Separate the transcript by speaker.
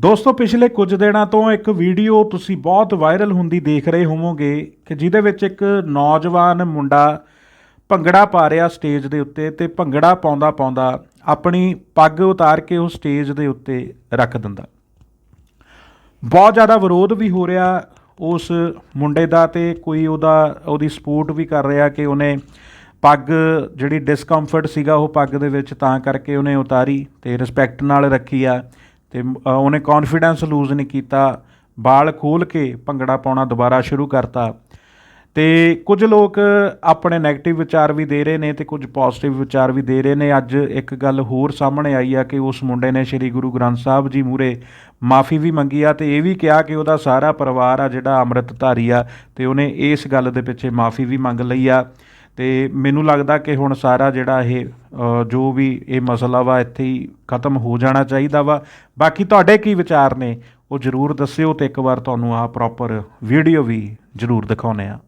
Speaker 1: ਦੋਸਤੋ, ਪਿਛਲੇ ਕੁਝ ਦਿਨਾਂ ਤੋਂ ਇੱਕ ਵੀਡੀਓ ਤੁਸੀਂ ਬਹੁਤ ਵਾਇਰਲ ਹੁੰਦੀ ਦੇਖ ਰਹੇ ਹੋਵੋਗੇ ਕਿ ਜਿਹਦੇ ਵਿੱਚ ਇੱਕ ਨੌਜਵਾਨ ਮੁੰਡਾ ਭੰਗੜਾ ਪਾ ਰਿਹਾ ਸਟੇਜ ਦੇ ਉੱਤੇ ਤੇ ਭੰਗੜਾ ਪਾਉਂਦਾ ਪਾਉਂਦਾ ਆਪਣੀ ਪੱਗ ਉਤਾਰ ਕੇ ਉਹ ਸਟੇਜ ਦੇ ਉੱਤੇ ਰੱਖ ਦਿੰਦਾ। ਬਹੁਤ ਜ਼ਿਆਦਾ ਵਿਰੋਧ ਵੀ ਹੋ ਰਿਹਾ ਉਸ ਮੁੰਡੇ ਦਾ ਤੇ ਕੋਈ ਉਹਦਾ, ਉਹਦੀ ਸਪੋਰਟ ਵੀ ਕਰ ਰਿਹਾ ਕਿ ਉਹਨੇ ਪੱਗ ਜਿਹੜੀ ਡਿਸਕੰਫਰਟ ਸੀਗਾ ਉਹ ਪੱਗ ਦੇ ਵਿੱਚ ਤਾਂ ਕਰਕੇ ਉਹਨੇ ਉਤਾਰੀ ਤੇ ਰਿਸਪੈਕਟ ਨਾਲ ਰੱਖੀ ਆ। ਤੇ ਉਹਨੇ ਕੌਨਫੀਡੈਂਸ ਲੂਜ਼ ਨਹੀਂ ਕੀਤਾ। ਬਾਲ ਖੋਲ ਕੇ ਭੰਗੜਾ ਪਾਉਣਾ ਦੁਬਾਰਾ ਸ਼ੁਰੂ ਕਰਤਾ। ਤੇ ਕੁਝ ਲੋਕ ਆਪਣੇ 네ਗੇਟਿਵ ਵਿਚਾਰ ਵੀ ਦੇ ਰਹੇ ਨੇ ਤੇ ਕੁਝ ਪੋਜ਼ਿਟਿਵ ਵਿਚਾਰ ਵੀ ਦੇ ਰਹੇ ਨੇ। ਅੱਜ ਇੱਕ ਗੱਲ ਹੋਰ ਸਾਹਮਣੇ ਆਈ ਆ ਕਿ ਉਸ ਮੁੰਡੇ ਨੇ ਸ੍ਰੀ ਗੁਰੂ ਗ੍ਰੰਥ ਸਾਹਿਬ ਜੀ ਮੂਰੇ ਮਾਫੀ ਵੀ ਮੰਗੀ ਆ ਤੇ ਇਹ ਵੀ ਕਿਹਾ ਕਿ ਉਹਦਾ ਸਾਰਾ ਪਰਿਵਾਰ ਆ ਜਿਹੜਾ ਅੰਮ੍ਰਿਤਧਾਰੀ ਆ ਤੇ ਉਹਨੇ ਇਸ ਗੱਲ ਦੇ ਪਿੱਛੇ ਮਾਫੀ ਵੀ ਮੰਗ ਲਈ ਆ। ਅਤੇ ਮੈਨੂੰ ਲੱਗਦਾ ਕਿ ਹੁਣ ਸਾਰਾ ਜਿਹੜਾ ਇਹ ਜੋ ਵੀ ਇਹ ਮਸਲਾ ਵਾ, ਇੱਥੇ ਹੀ ਖਤਮ ਹੋ ਜਾਣਾ ਚਾਹੀਦਾ ਵਾ। ਬਾਕੀ ਤੁਹਾਡੇ ਕੀ ਵਿਚਾਰ ਨੇ, ਉਹ ਜਰੂਰ ਦੱਸਿਓ ਤੇ ਇੱਕ ਵਾਰ ਤੁਹਾਨੂੰ ਆਹ ਪ੍ਰੋਪਰ ਵੀਡੀਓ ਵੀ ਜਰੂਰ ਦਿਖਾਉਨੇ ਆ